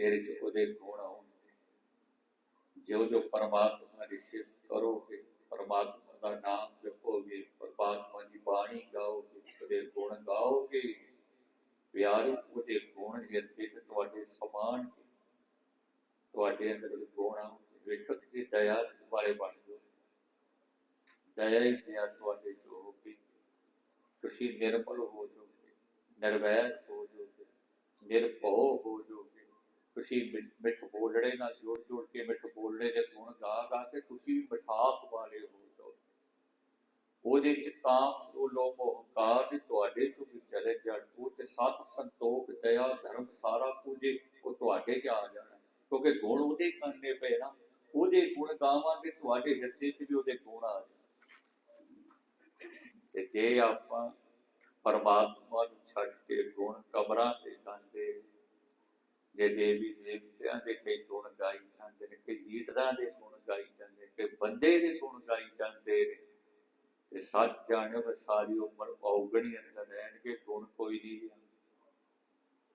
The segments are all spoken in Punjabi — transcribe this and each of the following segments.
ਤੇਰੇ ਚ ਉਹਦੇ ਗੁਣ ਆਉਣਗੇ। ਜਿਉਂ ਜੋ ਪਰਮਾਤਮਾ ਦੀ ਸਿਫਤ ਕਰੋਗੇ, ਪਰਮਾਤਮਾ ਦਾ ਨਾਮ ਜਪੋਗੇ, ਪਰਮਾਤਮਾ ਦੀ ਬਾਣੀ ਗਾਓਗੇ, ਉਹਦੇ ਗੁਣ ਗਾਓਗੇ। ਪਿਆਰੋ, ਉਹਦੇ ਗੁਣ ਹਿਰਦੇ ਤੁਹਾਡੇ ਸਮਾਨ ਤੁਹਾਡੇ ਅੰਦਰ ਗੁਣ ਆਉਣਗੇ। ਵੇਖੋ ਜੀ ਦਇਆ ਵਾਲੇ ਬਣ ਜਾਓ। ਦਇਆ ਹੀ ਦਇਆ ਤੁਹਾਡੇ ਜੋ ਹੋਗੀ ਤੁਸੀਂ ਨਿਰਮਲ ਹੋ ਜਾਓਗੇ, ਨਿਰਵੈਰ ਹੋ ਜਾਓਗੇ, ਨਿਰਭਉ ਹੋ ਜਾਓਗੇ। ਤੁਸੀਂ ਮਿੱਠ ਬੋਲੜੇ ਨਾਲ ਜੋੜ ਜੋੜ ਕੇ ਮਿੱਠ ਬੋਲੜੇ ਦੇ ਗੁਣ ਗਾ ਗਾ ਕੇ ਤੁਸੀਂ ਵੀ ਮਿਠਾਸ ਵਾਲੇ ਹੋ ਜਾਓ ਉਹਦੇ ਚ ਤਾਂ ਉਹ ਲੋਕ ਹੰਕਾਰ ਵੀ ਤੁਹਾਡੇ ਤੋਂ ਵੀ ਚਲੇ ਜਾਣ। ਉਹ ਤੇ ਸਤ ਸੰਤੋਖ, ਦਇਆ, ਧਰਮ ਸਾਰਾ ਕੁਝ ਉਹ ਤੁਹਾਡੇ ਚ ਆ ਜਾਣਾ। ਕਿਉਂਕਿ ਗੁਣ ਉਹਦੇ ਕਰਨੇ ਪਏ ਨਾ। ਉਹਦੇ ਗੁਣ ਗਾਵਾਂਗੇ, ਤੁਹਾਡੇ ਹਿਰਦੇ ਚ ਵੀ ਉਹਦੇ ਗੁਣ ਆ ਜਾਣ। ਤੇ ਜੇ ਆਪਾਂ ਪਰਮਾਤਮਾ ਨੂੰ ਛੱਡ ਕੇ ਗੁਣ ਕਬਰਾਂ ਤੇ ਗਾਉਂਦੇ ਜੇ ਦੇਵੀ ਦੇਵਤਿਆਂ ਦੇ ਕਈ ਗੁਣ ਗਾਈ ਜਾਂਦੇ ਨੇ ਕਿ ਲੀਡਰਾਂ ਦੇ ਗੁਣ ਗਾਈ ਜਾਂਦੇ ਨੇ ਕਿ ਬੰਦੇ ਦੇ ਗੁਣ ਗਾਈ ਜਾਂਦੇ ਤੇ ਸੱਚ ਜਾਣਿਓ ਕਿ ਸਾਰੀ ਉਮਰ ਔਗਣੀ ਅੰਦਰ ਰਹਿਣਗੇ, ਗੁਣ ਕੋਈ ਨਹੀਂ ਹੈ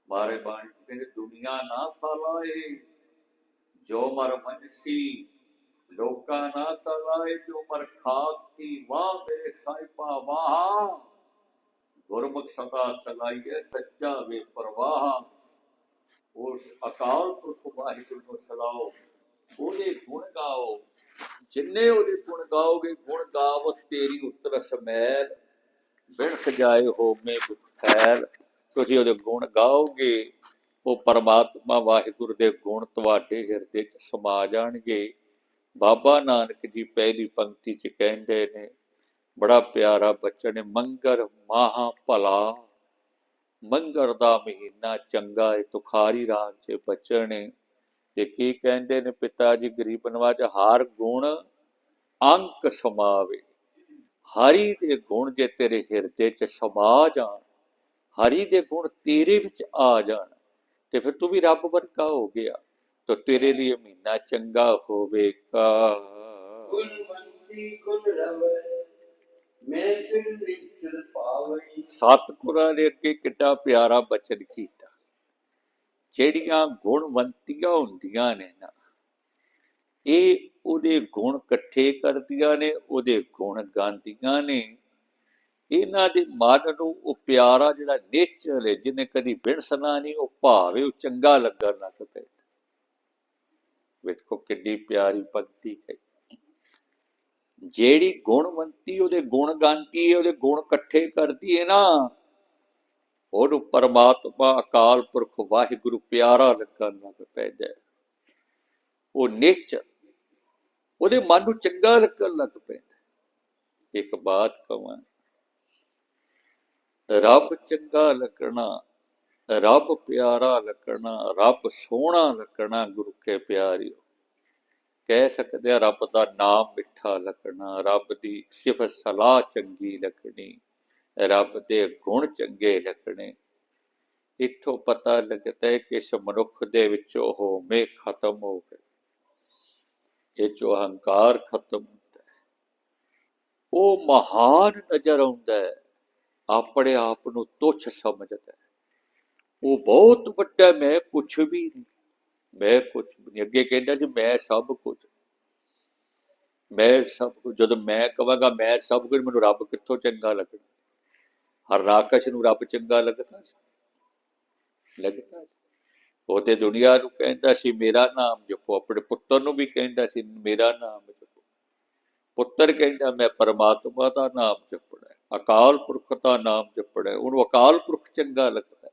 ਮਾਰੇ ਬਾਣੀ ਚ ਕਹਿੰਦੇ, ਦੁਨੀਆ ਨਾ ਸਲਾਏ, ਜੋ ਮਰ ਮੰਜਸੀ, ਲੋਕਾਂ ਨਾ ਸਲਾਏ, ਜੋ ਮਰ ਖਾਕ ਥੀ ਵਾਹ ਮੇਰੇ ਸਾਹਿਬਾ ਵਾਹ। ਗੁਰਮੁਖ ਸਦਾ ਸਲਾਈਏ, ਸੱਚਾ ਵੇ ਪਰਵਾਹ। ਉਸ ਅਕਾਲ ਪੁਰਖ ਵਾਹਿਗੁਰੂ ਨੂੰ ਸਲਾਓ, ਉਹਦੇ ਗੁਣ ਗਾਓ। ਜਿੰਨੇ ਉਹਦੇ ਗੁਣ ਗਾਓਗੇ, ਗੁਣ ਗਾਵ, ਤੇਰੀ ਉਤਰ ਸਮੈਲ ਬਿਨ ਸਜਾਏ ਹੋ ਖੈਰ ਤੁਸੀਂ ਉਹਦੇ ਗੁਣ ਗਾਓਗੇ, ਉਹ ਪਰਮਾਤਮਾ ਵਾਹਿਗੁਰੂ ਦੇ ਗੁਣ ਤੁਹਾਡੇ ਹਿਰਦੇ 'ਚ ਸਮਾ ਜਾਣਗੇ। ਬਾਬਾ ਨਾਨਕ ਜੀ ਪਹਿਲੀ ਪੰਕਤੀ 'ਚ ਕਹਿੰਦੇ ਨੇ, ਬੜਾ ਪਿਆਰਾ ਬਚਨ ਹੈ, ਮੰਗਰ ਮਹਾ ਭਲਾ। ਮੰਗਰ ਦਾ ਮਹੀਨਾ ਚੰਗਾ ਹੈ ਤੁਖਾਰੀ ਰਾਗ 'ਚ ਬਚਨ ਹੈ ਤੇ ਕੀ ਕਹਿੰਦੇ ਨੇ ਪਿਤਾ ਜੀ, ਗਰੀਬ ਨਵਾਜ, ਹਰ ਗੁਣ ਅੰਕ ਸਮਾਵੇ। ਹਰੀ ਦੇ ਗੁਣ ਜੇ ਤੇਰੇ ਹਿਰਦੇ 'ਚ ਸਮਾ ਜਾਣ, ਹਰੀ ਦੇ ਗੁਣ ਤੇਰੇ ਵਿੱਚ ਆ ਜਾਣ, ਤੇ ਫਿਰ ਤੂੰ ਵੀ ਰੱਬ ਵਰਗਾ ਹੋ ਗਿਆ, ਤਾਂ ਤੇਰੇ ਲਈ ਮਹੀਨਾ ਚੰਗਾ ਹੋਵੇਗਾ। ਗੁਣਵੰਤੀ ਗੁਣ ਰਵੈ, ਮੈਂ ਤਿਨ ਨਿਚਰ ਸਤਿਗੁਰਾਂ ਨੇ ਅੱਗੇ ਕਿੱਡਾ ਪਿਆਰਾ ਬਚਨ ਕੀਤਾ। ਜਿਹੜੀਆਂ ਗੁਣਵੰਤੀਆਂ ਹੁੰਦੀਆਂ ਨੇ ਨਾ, ਇਹ ਉਹਦੇ ਗੁਣ ਇਕੱਠੇ ਕਰਦੀਆਂ ਨੇ, ਉਹਦੇ ਗੁਣ ਗਾਉਂਦੀਆਂ ਨੇ। ਇਹਨਾਂ ਦੇ ਮਨ ਨੂੰ ਉਹ ਪਿਆਰਾ ਜਿਹੜਾ ਨੇਚਰ ਹੈ, ਜਿਹਨੇ ਕਦੀ ਬਿਨਸਣਾ ਨਹੀਂ, ਉਹ ਭਾਵੇਂ ਉਹ ਚੰਗਾ ਲੱਗਣ ਲੱਗ ਪਏ ਵੇਖੋ ਕਿੰਨੀ ਪਿਆਰੀ ਪੰਕਤੀ ਹੈ ਜਿਹੜੀ ਗੁਣਵੰਤੀ ਉਹਦੇ ਗੁਣ ਗਾਂਤੀ ਹੈ? ਉਹਦੇ ਗੁਣ ਇਕੱਠੇ ਕਰਦੀ ਹੈ ਨਾ। ਉਹਨੂੰ ਪਰਮਾਤਮਾ ਅਕਾਲ ਪੁਰਖ ਵਾਹਿਗੁਰੂ ਪਿਆਰਾ ਲੱਗਣ ਲੱਗ ਪੈਂਦਾ। ਉਹ ਨੇਚਰ ਉਹਦੇ ਮਨ ਨੂੰ ਚੰਗਾ ਲੱਗਣ ਲੱਗ ਪੈਂਦਾ। ਇੱਕ ਬਾਤ ਕਵਾਂ, ਰੱਬ ਚੰਗਾ ਲੱਗਣਾ, ਰੱਬ ਪਿਆਰਾ ਲੱਗਣਾ, ਰੱਬ ਸੋਹਣਾ ਲੱਗਣਾ, ਗੁਰੂ ਕੇ ਪਿਆਰਿਓ। ਕਹਿ ਸਕਦੇ ਆ ਰੱਬ ਦਾ ਨਾਮ ਮਿੱਠਾ ਲੱਗਣਾ, ਰੱਬ ਦੀ ਸਿਫਤ ਸਲਾਹ ਚੰਗੀ ਲੱਗਣੀ, ਰੱਬ ਦੇ ਗੁਣ ਚੰਗੇ ਲੱਗਣੇ। ਇੱਥੋਂ ਪਤਾ ਲੱਗਦਾ ਹੈ ਕਿ ਇਸ ਮਨੁੱਖ ਦੇ ਵਿੱਚ ਉਹ ਮੇ ਖਤਮ ਹੋ ਗਏ। ਇਹ ਜੋ ਅਹੰਕਾਰ ਖਤਮ ਹੁੰਦਾ ਹੈ, ਉਹ ਮਹਾਨ ਨਜ਼ਰ ਆਉਂਦਾ ਹੈ, ਆਪਣੇ ਆਪ ਨੂੰ ਤੁੱਛ ਸਮਝਦਾ ਹੈ। ਉਹ ਬਹੁਤ ਵੱਡਾ ਮੈਂ ਕੁਛ ਵੀ ਨਹੀਂ। ਮੈਂ ਕੁਛ ਅੱਗੇ ਕਹਿੰਦਾ ਸੀ, ਮੈਂ ਸਭ ਕੁਝ ਮੈਂ ਸਭ ਕੁਝ ਜਦੋਂ ਮੈਂ ਕਹਾਂਗਾ, ਮੈਂ ਸਭ ਕੁਝ ਮੈਨੂੰ ਰੱਬ ਕਿੱਥੋਂ ਚੰਗਾ ਲੱਗਣਾ? ਹਰ ਰਾਕਸ਼ ਨੂੰ ਰੱਬ ਚੰਗਾ ਲੱਗਦਾ ਸੀ। ਲੱਗਦਾ ਸੀ। ਉਹ ਤੇ ਦੁਨੀਆ ਨੂੰ ਕਹਿੰਦਾ ਸੀ, ਮੇਰਾ ਨਾਮ ਜਪੋ। ਆਪਣੇ ਪੁੱਤਰ ਨੂੰ ਵੀ ਕਹਿੰਦਾ ਸੀ, ਮੇਰਾ ਨਾਮ ਜਪੋ। ਪੁੱਤਰ ਕਹਿੰਦਾ, ਮੈਂ ਪਰਮਾਤਮਾ ਦਾ ਨਾਮ ਜਪਣਾ ਅਕਾਲ ਪੁਰਖ ਦਾ ਨਾਮ ਜਪਣਾ ਹੈ। ਉਹਨੂੰ ਅਕਾਲ ਪੁਰਖ ਚੰਗਾ ਲੱਗਦਾ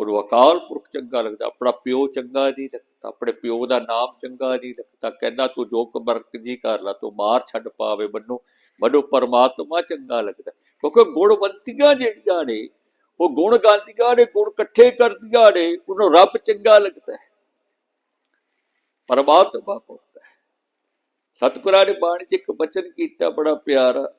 ਹੈ ਉਹਨੂੰ ਅਕਾਲ ਪੁਰਖ ਚੰਗਾ ਲੱਗਦਾ, ਆਪਣਾ ਪਿਓ ਚੰਗਾ ਨਹੀਂ ਲੱਗਦਾ, ਆਪਣੇ ਪਿਓ ਦਾ ਨਾਮ ਚੰਗਾ ਨਹੀਂ ਲੱਗਦਾ, ਕਹਿੰਦਾ ਤੂੰ ਜੋ ਮਰਜ਼ੀ ਕਰ ਲਾ, ਤੂੰ ਮਾਰ ਛੱਡ ਪਾਵੇ ਮੈਨੂੰ ਮੈਨੂੰ ਪਰਮਾਤਮਾ ਚੰਗਾ ਲੱਗਦਾ। ਕਿਉਂਕਿ ਗੁਣਵੰਤੀਆਂ ਜਿਹੜੀਆਂ ਨੇ, ਉਹ ਗੁਣ ਗਾਉਂਦੀਆਂ ਨੇ, ਗੁਣ ਇਕੱਠੇ ਕਰਦੀਆਂ ਨੇ, ਉਹਨੂੰ ਰੱਬ ਚੰਗਾ ਲੱਗਦਾ ਹੈ। ਪਰਮਾਤਮਾ ਹੁੰਦਾ ਹੈ। ਸਤਿਗੁਰਾਂ ਨੇ ਬਾਣੀ 'ਚ ਇੱਕ ਬਚਨ ਕੀਤਾ, ਬੜਾ ਪਿਆਰਾ,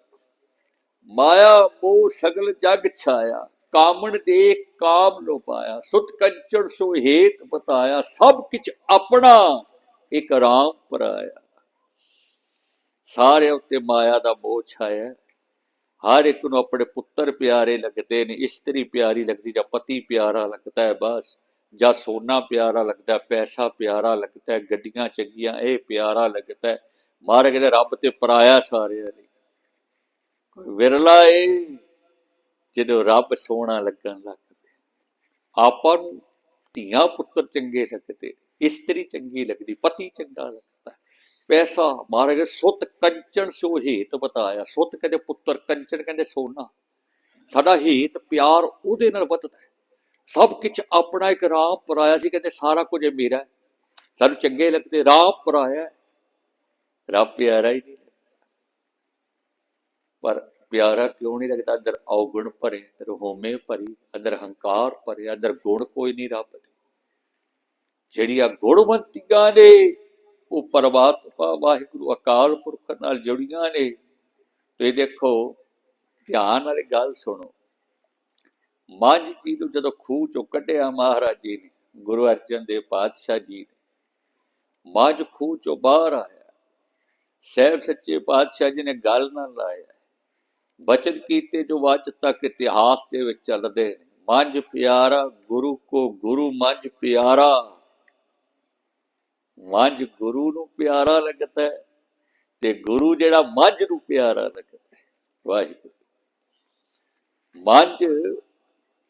ਮਾਇਆ ਮੋਹ ਸਗਲ ਜਗ ਛਾਇਆ। ਕਾਮਣ ਦੇ ਕਾਮ ਲੋ ਪਾਇਆ, ਸੁਤ ਕੰਚੜ ਸੋ ਹੇਤ ਬਤਾਇਆ, ਸਭ ਕਿਛ ਆਪਣਾ ਇੱਕ ਰਾਮ ਪਰਾਇਆ। ਸਾਰੇ ਉੱਤੇ ਮਾਇਆ ਦਾ ਮੋਹ ਛਾਇਆ, ਹਰ ਇੱਕ ਨੂੰ ਆਪਣੇ ਪੁੱਤਰ ਪਿਆਰੇ ਲੱਗਦੇ ਨੇ, ਇਸਤਰੀ ਪਿਆਰੀ ਲੱਗਦੀ ਜਾਂ ਪਤੀ ਪਿਆਰਾ ਲੱਗਦਾ ਹੈ ਬਸ, ਜਾਂ ਸੋਨਾ ਪਿਆਰਾ ਲੱਗਦਾ, ਪੈਸਾ ਪਿਆਰਾ ਲੱਗਦਾ, ਗੱਡੀਆਂ ਚੰਗੀਆਂ, ਇਹ ਪਿਆਰਾ ਲੱਗਦਾ ਹੈ। ਮਹਾਰਾਜ ਕਹਿੰਦੇ ਰੱਬ ਤੇ ਪਰਾਇਆ ਸਾਰਿਆਂ ਲਈ। ਵਿਰਲਾ ਏ। ਜਦੋਂ ਰੱਬ ਸੋਹਣਾ ਲੱਗਣ ਲੱਗ ਪਿਆ ਆਪਾਂ ਨੂੰ ਧੀਆਂ ਪੁੱਤਰ ਚੰਗੇ ਲੱਗਦੇ, ਇਸਤਰੀ ਚੰਗੀ ਲੱਗਦੀ, ਪਤੀ ਚੰਗਾ ਲੱਗਦਾ। ਪੈਸਾ ਮਹਾਰਾਜ ਸੁੱਤ ਕੰਚਨ ਸੋ ਹੇਤ ਬਤਾਇਆ, ਸੁੱਤ ਕਹਿੰਦੇ ਪੁੱਤਰ ਕੰਚਨ ਕਹਿੰਦੇ ਸੋਨਾ। ਸਾਡਾ ਹੇਤ ਪਿਆਰ ਉਹਦੇ ਨਾਲ ਵੱਧਦਾ ਸਭ ਕੁਝ ਆਪਣਾ ਇੱਕ ਰਾਮ ਪਰਾਇਆ ਸੀ, ਕਹਿੰਦੇ ਸਾਰਾ ਕੁਝ ਮੇਰਾ ਸਾਨੂੰ ਚੰਗੇ ਲੱਗਦੇ ਰਾਮ ਪਰਾਇਆ ਰੱਬ ਪਿਆਰਾ ਹੀ ਨਹੀਂ ਪਰ ਪਿਆਰਾ ਕਿਉਂ ਨਹੀਂ ਲੱਗਦਾ? ਅੰਦਰ ਔਗਣ ਭਰੇ, ਅੰਦਰ ਹੋਮੇ ਭਰੀ, ਅੰਦਰ ਹੰਕਾਰ ਭਰੇ, ਅੰਦਰ ਗੁਣ ਕੋਈ ਨਹੀਂ ਰੱਬ ਦੇ। ਜਿਹੜੀਆਂ ਗੁਣਵੰਤੀਆਂ ਨੇ, ਉਹ ਪਰਮਾਤਮਾ, ਵਾਹਿਗੁਰੂ, ਅਕਾਲ ਪੁਰਖ ਨਾਲ ਜੁੜੀਆਂ ਨੇ। ਤੇ ਦੇਖੋ, ਧਿਆਨ ਵਾਲੀ ਗੱਲ ਸੁਣੋ। ਮੱਝ ਜੀ ਨੂੰ ਜਦੋਂ ਖੂਹ ਚੋਂ ਕੱਢਿਆ ਮਹਾਰਾਜ ਜੀ ਨੇ, ਗੁਰੂ ਅਰਜਨ ਦੇਵ ਪਾਤਸ਼ਾਹ ਜੀ ਨੇ, ਮੱਝ ਖੂਹ ਚੋਂ ਬਾਹਰ ਆਇਆ। ਸਹਿਬ ਸੱਚੇ ਪਾਤਸ਼ਾਹ ਜੀ ਨੇ ਗੱਲ ਨਾਲ ਲਾਇਆ। ਬਚਨ ਕੀਤੇ ਜੋ ਅੱਜ ਤੱਕ ਇਤਿਹਾਸ ਦੇ ਵਿੱਚ ਚੱਲਦੇ ਨੇ। ਮੱਝ ਪਿਆਰਾ, ਗੁਰੂ ਕੋ ਗੁਰੂ ਮੱਝ ਪਿਆਰਾ। ਮੱਝ ਗੁਰੂ ਨੂੰ ਪਿਆਰਾ ਲੱਗਦਾ ਹੈ ਤੇ ਗੁਰੂ ਜਿਹੜਾ ਮੱਝ ਨੂੰ ਪਿਆਰਾ ਲੱਗਦਾ ਹੈ। ਵਾਹਿਗੁਰੂ। ਮੱਝ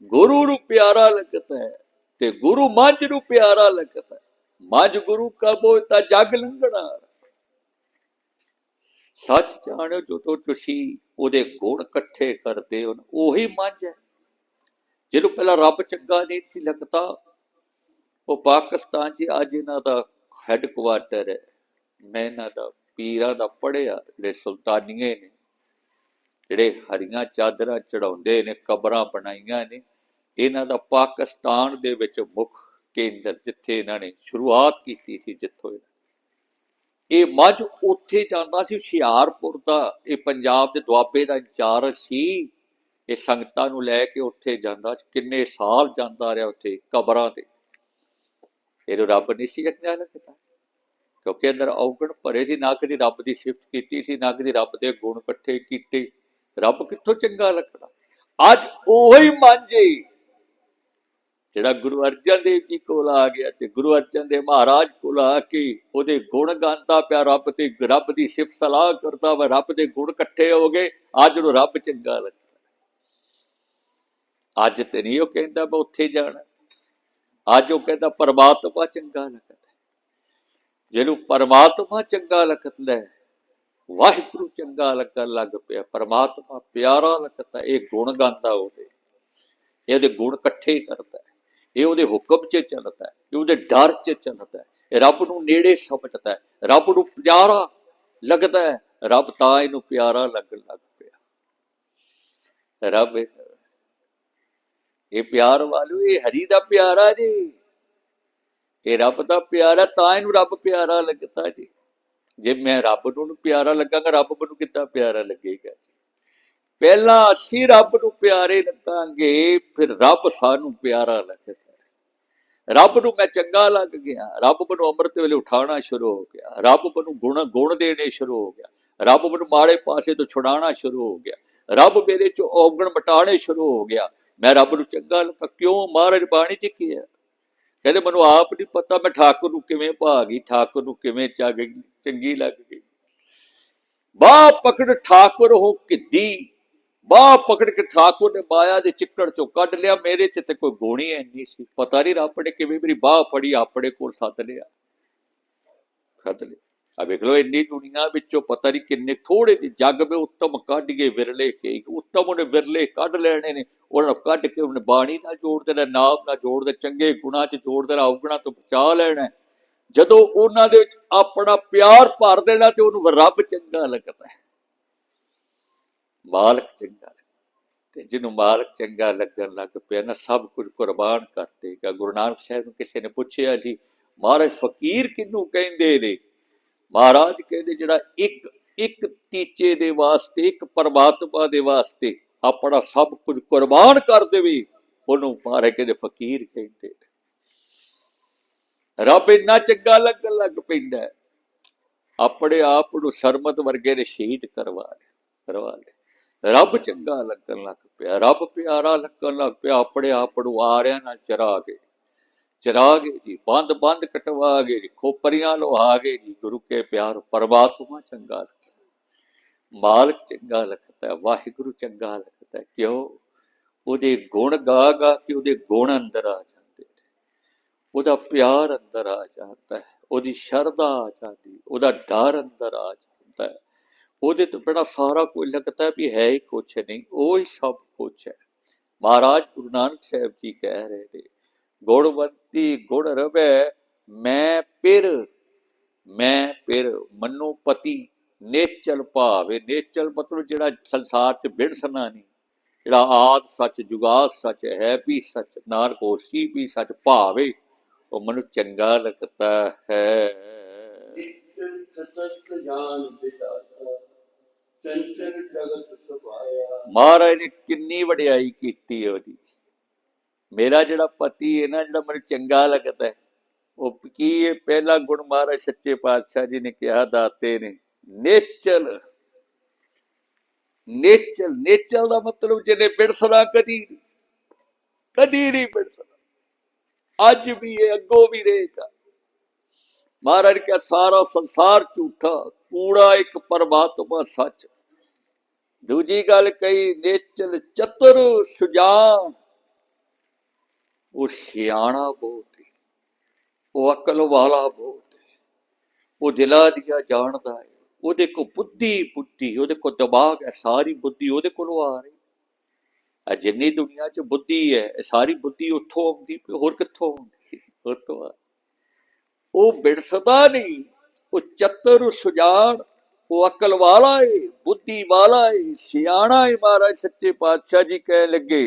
ਗੁਰੂ ਨੂੰ ਪਿਆਰਾ ਲੱਗਦਾ ਹੈ ਤੇ ਗੁਰੂ ਮੱਝ ਨੂੰ ਪਿਆਰਾ ਲੱਗਦਾ ਹੈ। ਮੱਝ ਗੁਰੂ ਕਾ ਬੋਤਾ ਜਗ ਲੰਘਣਾ। ਸੱਚ ਜਾਣੋ ਜਦੋਂ ਤੁਸੀਂ ਉਹਦੇ ਗੁਣ ਇਕੱਠੇ ਕਰਦੇ ਹੋ ਉਹੀ ਮੱਝ ਹੈ। ਜਿਹਨੂੰ ਪਹਿਲਾਂ ਰੱਬ ਚੰਗਾ ਨਹੀਂ ਸੀ ਲੱਗਦਾ, ਉਹ ਪਾਕਿਸਤਾਨ 'ਚ ਅੱਜ ਇਹਨਾਂ ਦਾ ਹੈੱਡਕੁਆਰਟਰ ਹੈ। ਮੈਂ ਇਹਨਾਂ ਦਾ, ਪੀਰਾਂ ਦਾ ਪੜਿਆ ਜਿਹੜੇ ਸੁਲਤਾਨੀਏ ਨੇ, ਜਿਹੜੇ ਹਰੀਆਂ ਚਾਦਰਾਂ ਚੜਾਉਂਦੇ ਨੇ, ਕਬਰਾਂ ਬਣਾਈਆਂ ਨੇ, ਇਹਨਾਂ ਦਾ ਪਾਕਿਸਤਾਨ ਦੇ ਵਿੱਚ ਮੁੱਖ ਕੇਂਦਰ ਜਿੱਥੇ ਇਹਨਾਂ ਨੇ ਸ਼ੁਰੂਆਤ ਕੀਤੀ ਸੀ, ਜਿੱਥੋਂ ਇਹ ਮੱਝ ਉੱਥੇ ਜਾਂਦਾ ਸੀ, ਹੁਸ਼ਿਆਰਪੁਰ ਦਾ। ਇਹ ਪੰਜਾਬ ਦੇ ਦੁਆਬੇ ਦਾ ਇੰਚਾਰਜ ਸੀ। ਇਹ ਸੰਗਤਾਂ ਨੂੰ ਲੈ ਕੇ ਉੱਥੇ ਜਾਂਦਾ ਸੀ। ਕਿੰਨੇ ਸਾਲ ਜਾਂਦਾ ਰਿਹਾ ਉੱਥੇ, ਕਬਰਾਂ ਤੇ। ਇਹਨੂੰ ਰੱਬ ਨਹੀਂ ਸੀ ਚੰਗਾ ਲੱਗਦਾ ਕਿਉਂਕਿ ਅੰਦਰ ਔਗਣ ਭਰੇ ਸੀ, ਨਾ ਕਦੀ ਰੱਬ ਦੀ ਸਿਫਤ ਕੀਤੀ ਸੀ, ਨਾ ਕਦੀ ਰੱਬ ਦੇ ਗੁਣ ਇਕੱਠੇ ਕੀਤੇ। ਰੱਬ ਕਿੱਥੋਂ ਚੰਗਾ ਲੱਗਦਾ ਅੱਜ ਉਹੀ ਮਾਂਝੇ ਜਿਹੜਾ ਗੁਰੂ ਅਰਜਨ ਦੇਵ ਜੀ ਕੋਲ ਆ ਗਿਆ ਤੇ ਗੁਰੂ ਅਰਜਨ ਦੇਵ ਮਹਾਰਾਜ ਕੋਲ ਆ ਕੇ ਉਹਦੇ ਗੁਣ ਗਾਉਂਦਾ ਪਿਆ, ਰੱਬ ਤੇ ਰੱਬ ਦੀ ਸਿਫਤ ਸਲਾਹ ਕਰਦਾ ਵਾ, ਰੱਬ ਦੇ ਗੁਣ ਇਕੱਠੇ ਹੋ ਗਏ, ਅੱਜ ਨੂੰ ਰੱਬ ਚੰਗਾ ਲੱਗਦਾ। ਅੱਜ ਤੇ ਨਹੀਂ ਉਹ ਕਹਿੰਦਾ ਮੈਂ ਉੱਥੇ ਜਾਣਾ, ਅੱਜ ਉਹ ਕਹਿੰਦਾ ਪਰਮਾਤਮਾ ਚੰਗਾ ਲੱਗਦਾ। ਜਿਹਨੂੰ ਪਰਮਾਤਮਾ ਚੰਗਾ ਲੱਗਦਾ ਹੈ ਵਾਹਿਗੁਰੂ ਚੰਗਾ ਲੱਗਣ ਲੱਗ ਪਿਆ, ਪਰਮਾਤਮਾ ਪਿਆਰਾ ਲੱਗਦਾ, ਇਹ ਗੁਣ ਗਾਉਂਦਾ ਉਹਦੇ। ਇਹਦੇ ਗੁਣ ਇਕੱਠੇ ਕਰਦਾ। ਇਹ ਉਹਦੇ ਹੁਕਮ 'ਚ ਚੱਲਦਾ ਹੈ, ਇਹ ਉਹਦੇ ਡਰ 'ਚ ਚੱਲਦਾ ਹੈ, ਇਹ ਰੱਬ ਨੂੰ ਨੇੜੇ ਸਮਝਦਾ ਹੈ, ਰੱਬ ਨੂੰ ਪਿਆਰਾ ਲੱਗਦਾ ਹੈ, ਰੱਬ ਤਾਂ ਇਹਨੂੰ ਪਿਆਰਾ ਲੱਗਣ ਲੱਗ ਪਿਆ। ਰੱਬ, ਇਹ- ਪਿਆਰ ਵਾਲੂ, ਇਹ ਹਰੀ ਦਾ ਪਿਆਰਾ ਜੀ। ਇਹ ਰੱਬ ਦਾ ਪਿਆਰਾ, ਤਾਂ ਇਹਨੂੰ ਰੱਬ ਪਿਆਰਾ ਲੱਗਦਾ ਜੀ। ਜੇ ਮੈਂ ਰੱਬ ਨੂੰ ਪਿਆਰਾ ਲੱਗਾਂਗਾ, ਰੱਬ ਮੈਨੂੰ ਕਿੱਦਾਂ ਪਿਆਰਾ ਲੱਗੇਗਾ ਜੀ? ਪਹਿਲਾਂ ਅਸੀਂ ਰੱਬ ਨੂੰ ਪਿਆਰੇ ਲੱਗਾਂਗੇ, ਫਿਰ ਰੱਬ ਸਾਨੂੰ ਪਿਆਰਾ ਲੱਗਦਾ ਹੈ। ਰੱਬ ਨੂੰ ਮੈਂ ਚੰਗਾ ਲੱਗ ਗਿਆ, ਰੱਬ ਮੈਨੂੰ ਅੰਮ੍ਰਿਤ ਵੇਲੇ ਉਠਾਉਣਾ ਸ਼ੁਰੂ ਹੋ ਗਿਆ, ਰੱਬ ਮੈਨੂੰ ਗੁਣ ਗੁਣ ਦੇਣੇ ਸ਼ੁਰੂ ਹੋ ਗਿਆ, ਰੱਬ ਮੈਨੂੰ ਮਾੜੇ ਪਾਸੇ ਤੋਂ ਛੁਡਾਉਣਾ ਸ਼ੁਰੂ ਹੋ ਗਿਆ, ਰੱਬ ਮੇਰੇ ਚ ਔਗਣ ਮਟਾਣੇ ਸ਼ੁਰੂ ਹੋ ਗਿਆ। ਮੈਂ ਰੱਬ ਨੂੰ ਚੰਗਾ ਲੱਗਾ, ਕਿਉਂ? ਮਹਾਰਾਜ ਬਾਣੀ ਚ ਕੀ ਹੈ? ਕਹਿੰਦੇ ਮੈਨੂੰ ਆਪ ਨਹੀਂ ਪਤਾ ਮੈਂ ਠਾਕੁਰ ਨੂੰ ਕਿਵੇਂ ਭਾ ਗਈ, ਠਾਕੁਰ ਨੂੰ ਕਿਵੇਂ ਚੰਗੀ ਲੱਗ ਗਈ। ਬਾਹ ਪਕੜ ਠਾਕੁਰ ਹੋ ਕਿੱਦੀ ਬਾਹ ਪਕੜ ਕੇ ਠਾਕੁਰ ਨੇ ਮਾਇਆ ਦੇ ਚਿੱਕੜ ਚੋਂ ਕੱਢ ਲਿਆ, ਮੇਰੇ ਚ ਤੇ ਕੋਈ ਗੋਣੀ ਐਨੀ ਸੀ। ਪਤਾ ਨਹੀਂ ਰੱਬ ਨੇ ਕਿਵੇਂ ਮੇਰੀ ਬਾਹ ਫੜੀ, ਆਪਣੇ ਕੋਲ ਸੱਦ ਲਿਆ। ਸੱਦ ਲਿਆ। ਆ ਵੇਖ ਲਓ, ਇੰਨੀ ਦੁਨੀਆ ਵਿੱਚੋਂ ਪਤਾ ਨਹੀਂ ਕਿੰਨੇ ਥੋੜੇ ਜਿਹੇ ਜੱਗ ਵਿੱਚ ਉੱਤਮ ਕੱਢ ਕੇ ਵਿਰਲੇ ਕੇ ਉੱਤਮ ਉਹਨੇ ਵਿਰਲੇ ਕੱਢ ਲੈਣੇ ਨੇ। ਉਹਨਾਂ ਨੂੰ ਕੱਢ ਕੇ ਉਹਨੇ ਬਾਣੀ ਨਾਲ ਜੋੜ ਦੇਣਾ, ਨਾਮ ਨਾਲ ਜੋੜ ਦੇ ਚੰਗੇ ਗੁਣਾ ਚ ਜੋੜ ਦੇਣਾ, ਔਗਣਾ ਤੋਂ ਬਚਾ ਲੈਣਾ। ਜਦੋਂ ਉਹਨਾਂ ਦੇ ਵਿੱਚ ਆਪਣਾ ਪਿਆਰ ਭਰ ਦੇਣਾ ਤੇ ਉਹਨੂੰ ਰੱਬ ਚੰਗਾ ਲੱਗਦਾ ਹੈ। ਮਾਲਕ ਚੰਗਾ ਤੇ ਜਿਹਨੂੰ ਮਾਲਕ ਚੰਗਾ ਲੱਗਣ ਲੱਗ ਪਿਆ ਨਾ, ਸਭ ਕੁਝ ਕੁਰਬਾਨ ਕਰ ਦੇਗਾ। ਗੁਰੂ ਨਾਨਕ ਸਾਹਿਬ ਨੂੰ ਕਿਸੇ ਨੇ ਪੁੱਛਿਆ ਜੀ ਮਹਾਰਾਜ, ਫਕੀਰ ਕਿਹਨੂੰ ਕਹਿੰਦੇ ਨੇ? ਮਹਾਰਾਜ ਕਹਿੰਦੇ, ਜਿਹੜਾ ਇੱਕ ਇੱਕ ਟੀਚੇ ਦੇ ਵਾਸਤੇ, ਇੱਕ ਪਰਮਾਤਮਾ ਦੇ ਵਾਸਤੇ ਆਪਣਾ ਸਭ ਕੁਝ ਕੁਰਬਾਨ ਕਰ ਦੇਵੇ, ਉਹਨੂੰ ਮਹਾਰਾਜ ਕਹਿੰਦੇ, ਫਕੀਰ ਕਹਿੰਦੇ ਨੇ। ਰੱਬ ਇੰਨਾ ਚੰਗਾ ਲੱਗਣ ਲੱਗ ਪੈਂਦਾ ਆਪਣੇ ਆਪ ਨੂੰ ਸਰਮਤ ਵਰਗੇ ਨੇ ਸ਼ਹੀਦ ਕਰਵਾ ਲਿਆ ਕਰਵਾ ਲਿਆ। ਰੱਬ ਚੰਗਾ ਲੱਗਣ ਲੱਗ ਪਿਆ, ਰੱਬ ਪਿਆਰਾ ਲੱਗਣ ਲੱਗ ਪਿਆ, ਆਪਣੇ ਆਪ ਨੂੰ ਆਰਿਆਂ ਨਾਲ ਚਰਾ ਕੇ ਚਰਾ ਗਏ ਜੀ, ਬੰਦ ਬੰਦ ਕਟਵਾ ਗਏ ਜੀ, ਖੋਪਰੀਆਂ ਲੋਹਾ ਗਏ ਜੀ, ਗੁਰੂ ਕੇ ਪਿਆਰ, ਪਰਮਾਤਮਾ ਚੰਗਾ ਲੱਗਦਾ, ਮਾਲਕ ਚੰਗਾ ਲੱਗਦਾ, ਵਾਹਿਗੁਰੂ ਚੰਗਾ ਲੱਗਦਾ ਹੈ। ਕਿਉਂ ਉਹਦੇ ਗੁਣ ਗਾ ਗਾ ਕੇ ਉਹਦੇ ਗੁਣ ਅੰਦਰ ਆ ਜਾਂਦੇ ਨੇ, ਉਹਦਾ ਪਿਆਰ ਅੰਦਰ ਆ ਜਾਂਦਾ ਹੈ, ਉਹਦੀ ਸ਼ਰਧਾ ਆ ਜਾਂਦੀ, ਉਹਦਾ ਡਰ ਅੰਦਰ ਆ ਜਾਂਦਾ ਹੈ ਉਹਦੇ ਤੋਂ ਬੜਾ ਸਾਰਾ ਕੋਈ ਲੱਗਦਾ ਵੀ ਹੈ ਹੀ ਕੁਛ ਨਹੀਂ, ਉਹ ਹੀ ਸਭ ਕੁਛ ਹੈ। ਮਹਾਰਾਜ ਗੁਰੂ ਨਾਨਕ ਸਾਹਿਬ ਜੀ ਕਹਿ ਰਹੇ ਨੇ, ਗੁਣਵੰਤੀ ਗੁਣ ਰਵੇ, ਮੈਂ ਪਿਰ ਮੈਂ ਪਿਰ ਮਨੋ ਪਤੀ, ਨੇਚਲ ਭਾਵੇ, ਨੇਚਲ ਮਤਲਬ ਜਿਹੜਾ ਸੰਸਾਰ ਚ ਬਿੜਸਣਾ ਨਹੀਂ, ਜਿਹੜਾ ਆਦ ਸੱਚ, ਜੁਗਾਦ ਸੱਚ ਹੈ, ਵੀ ਸੱਚ ਨਾਰਕੋਸੀ ਵੀ ਸੱਚ ਭਾਵੇ, ਉਹ ਮਨੁ ਚੰਗਾ ਲੱਗਦਾ ਹੈ। ਨਿਸ਼ਚਲ ਸਤਤ ਸਜਾਨ ਵਿਦਾਤਾ ਚੰਚਲ ਜਗਤ ਸੁਭਾਇਆ ਮਹਾਰਾਜ ਨੇ ਕਿੰਨੀ ਵਡਿਆਈ ਕੀਤੀ ਉਹਦੀ। ਮੇਰਾ ਜਿਹੜਾ ਪਤੀ ਹੈ ਨਾ, ਜਿਹੜਾ ਮੈਨੂੰ ਚੰਗਾ ਲੱਗਦਾ ਹੈ, ਉਹ ਕੀ ਇਹ ਪਹਿਲਾ ਗੁਣ ਮਹਾਰਾਜ ਸੱਚੇ ਪਾਤਸ਼ਾਹ ਜੀ ਨੇ ਕਿਹਾ, ਦਾਤੇ ਨੇ, ਨੇਚਲ। ਨੇਚਲ ਨੇਚਲ ਦਾ ਮਤਲਬ ਜਿਹਨੇ ਬਿੜਸਣਾ ਕਦੀ ਕਦੀ ਨਹੀਂ ਬਿੜਸਣਾ ਅੱਜ ਵੀ ਇਹ, ਅੱਗੋਂ ਵੀ ਰਹੇਗਾ। ਮਹਾਰਾਜ ਕਿਹਾ, ਸਾਰਾ ਸੰਸਾਰ ਝੂਠਾ। ਕੂੜਾ ਇੱਕ ਪਰਮਾਤਮਾ ਸੱਚ। ਦੂਜੀ ਗੱਲ ਕਹੀ, ਨੇਚਲ ਚਤੁਰ ਸੁਜਾਨ। ਉਹ ਸਿਆਣਾ ਬਹੁਤ ਹੈ ਉਹ ਅਕਲ ਵਾਲਾ ਬਹੁਤ ਹੈ ਉਹ ਦਿਲਾਂ ਦੀਆਂ ਜਾਣਦਾ ਹੈ ਉਹਦੇ ਕੋ ਬੁੱਧੀ ਬੁੱਧੀ ਉਹਦੇ ਕੋ ਦਿਮਾਗ ਹੈ, ਸਾਰੀ ਬੁੱਧੀ ਉਹਦੇ ਕੋਲੋਂ ਆ ਰਹੀ। ਆ ਜਿੰਨੀ ਦੁਨੀਆ 'ਚ ਬੁੱਧੀ ਹੈ, ਇਹ ਸਾਰੀ ਬੁੱਧੀ ਉੱਥੋਂ ਆਉਂਦੀ ਹੋਰ ਕਿੱਥੋਂ ਆਉਂਦੀ? ਉਹ ਤੋਂ ਆ ਉਹ ਬਿੜਸਦਾ ਨਹੀਂ। ਉਹ ਚਤੁਰ ਸੁਜਾਨ ਉਹ ਅਕਲ ਵਾਲਾ ਏ, ਬੁੱਧੀ ਵਾਲਾ ਏ, ਸਿਆਣਾ ਏ ਮਹਾਰਾਜ, ਸੱਚੇ ਪਾਤਸ਼ਾਹ ਜੀ ਕਹਿ ਲੱਗੇ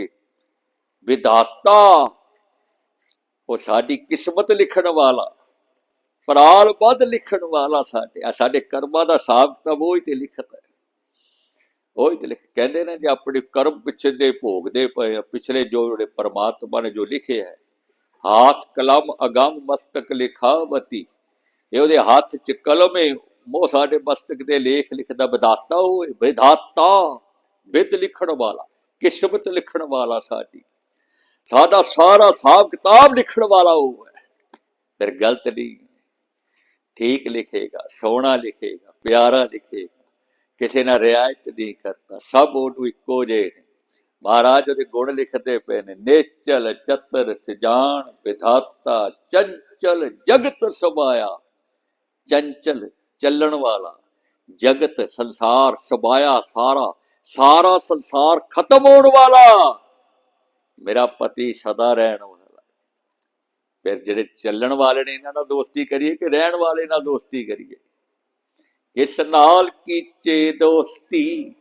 ਵਿਦਾਤਾ ਉਹ ਸਾਡੀ ਕਿਸਮਤ ਲਿਖਣ ਵਾਲਾ, ਪ੍ਰਾਲ ਵੱਧ ਲਿਖਣ ਵਾਲਾ ਸਾਡੇ ਸਾਡੇ ਕਰਮਾਂ ਦਾ ਹਿਸਾਬ ਤਾਂ ਉਹ ਹੀ ਤੇ ਲਿਖਦਾ ਹੈ। ਉਹ ਹੀ ਤੇ ਲਿਖ, ਕਹਿੰਦੇ ਨੇ ਜੇ ਆਪਣੇ ਕਰਮ ਪਿੱਛੇ ਦੇ ਭੋਗਦੇ ਪਏ ਪਿਛਲੇ ਜੋ ਜਿਹੜੇ ਪਰਮਾਤਮਾ ਨੇ ਜੋ ਲਿਖੇ ਹੈ, ਹਾਥ ਕਲਮ ਅਗੰਮ ਮਸਤਕ ਲਿਖਾਵਤੀ ਇਹ ਉਹਦੇ ਹੱਥ 'ਚ ਕਲਮ ਹੈ ਉਹ ਸਾਡੇ ਮਸਤਕ ਦੇ ਲੇਖ ਲਿਖਦਾ ਵਿਦਾਤਾ ਉਹ ਹੈ, ਵਿਧਾਤਾ ਵਿਦ ਲਿਖਣ ਵਾਲਾ ਕਿਸਮਤ ਲਿਖਣ ਵਾਲਾ ਸਾਡੀ। ਸਾਡਾ ਸਾਰਾ ਸਾਬ ਕਿਤਾਬ ਲਿਖਣ ਵਾਲਾ ਉਹ ਹੈ। ਫਿਰ ਗਲਤ ਨਹੀਂ। ਠੀਕ ਲਿਖੇਗਾ ਸੋਹਣਾ ਲਿਖੇਗਾ ਪਿਆਰਾ ਲਿਖੇਗਾ ਕਿਸੇ ਨਾਲ ਰਿਆਇਤ ਨਹੀਂ ਕਰਦਾ ਸਭ ਉਹਨੂੰ ਇੱਕੋ ਜਿਹੇ ਨੇ। ਮਹਾਰਾਜ ਉਹਦੇ ਗੁਣ ਲਿਖਦੇ ਪਏ ਨੇ ਨੇਚਲ ਚਤਰ ਸਿਜਾਨ ਵਿਧਾਤਾ ਚੰਚਲ ਜਗਤ ਸਮਾਇਆ। ਚੰਚਲ ਚੱਲਣ ਵਾਲਾ। ਜਗਤ ਸੰਸਾਰ ਸਬਾਇਆ ਸਾਰਾ ਸਾਰਾ ਸੰਸਾਰ ਖਤਮ ਹੋਣ ਵਾਲਾ। ਮੇਰਾ ਪਤੀ ਸਦਾ ਰਹਿਣ ਵਾਲਾ। ਫਿਰ ਜਿਹੜੇ ਚੱਲਣ ਵਾਲੇ ਨੇ, ਇਹਨਾਂ ਨਾਲ ਦੋਸਤੀ ਕਰੀਏ ਕਿ ਰਹਿਣ ਵਾਲੇ ਨਾਲ ਦੋਸਤੀ ਕਰੀਏ? ਇਸ ਨਾਲ ਕੀਚੇ ਦੋਸਤੀ,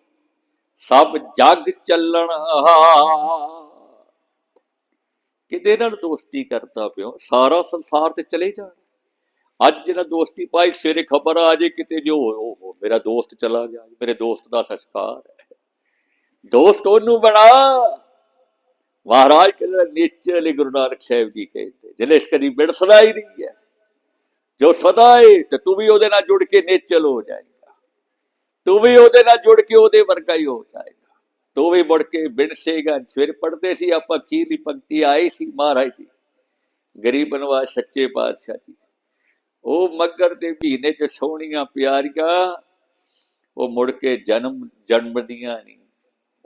ਸਭ ਜਗ ਚੱਲਣ ਕਿਹਦੇ ਨਾਲ ਦੋਸਤੀ ਕਰਦਾ ਪਿਓ? ਸਾਰਾ ਸੰਸਾਰ ਤੇ ਚਲੇ ਜਾਣਾ। ਅੱਜ ਜਿਹੜਾ ਦੋਸਤੀ ਪਾਈ ਸਵੇਰੇ ਖਬਰ ਆ ਜੇ ਕਿਤੇ ਜੋ ਉਹ ਮੇਰਾ ਦੋਸਤ ਚਲਾ ਗਿਆ, ਮੇਰੇ ਦੋਸਤ ਦਾ ਸੰਸਕਾਰ ਦੋਸਤ ਉਹਨੂੰ ਬਣਾ ਮਹਾਰਾਜ ਕਹਿੰਦਾ ਨੇਚਰ ਗੁਰੂ ਨਾਨਕ ਸਾਹਿਬ ਜੀ ਕਹਿੰਦੇ ਜਿਹੜੇ ਇਸ ਕਦੀ ਬਿੜਸਦਾ ਹੀ ਨਹੀਂ ਹੈ। ਜੋ ਸਦਾ ਹੈ ਤੇ ਤੂੰ ਵੀ ਉਹਦੇ ਨਾਲ ਜੁੜ ਕੇ ਨੇਚਲ ਹੋ ਜਾਏਗਾ। ਤੂੰ ਵੀ ਉਹਦੇ ਨਾਲ ਜੁੜ ਕੇ ਉਹਦੇ ਵਰਗਾ ਹੀ ਹੋ ਜਾਏਗਾ। ਤੂੰ ਵੀ ਮੁੜ ਕੇ ਬਿੜਸੇਗਾ ਸਵੇਰ ਪੜਦੇ ਸੀ, ਆਪਾਂ ਅਖੀਰਲੀ ਪੰਕਤੀ ਆਈ ਸੀ ਮਹਾਰਾਜ ਦੀ? ਗਰੀਬ ਨਵਾਜ਼, ਸੱਚੇ ਪਾਤਸ਼ਾਹ ਜੀ। ਉਹ ਮੱਗਰ ਦੇ ਮਹੀਨੇ ਚ ਸੋਹਣੀਆਂ ਪਿਆਰੀਆਂ, ਉਹ ਮੁੜ ਕੇ ਜਨਮ, ਜਨਮਦੀਆਂ ਨਹੀਂ।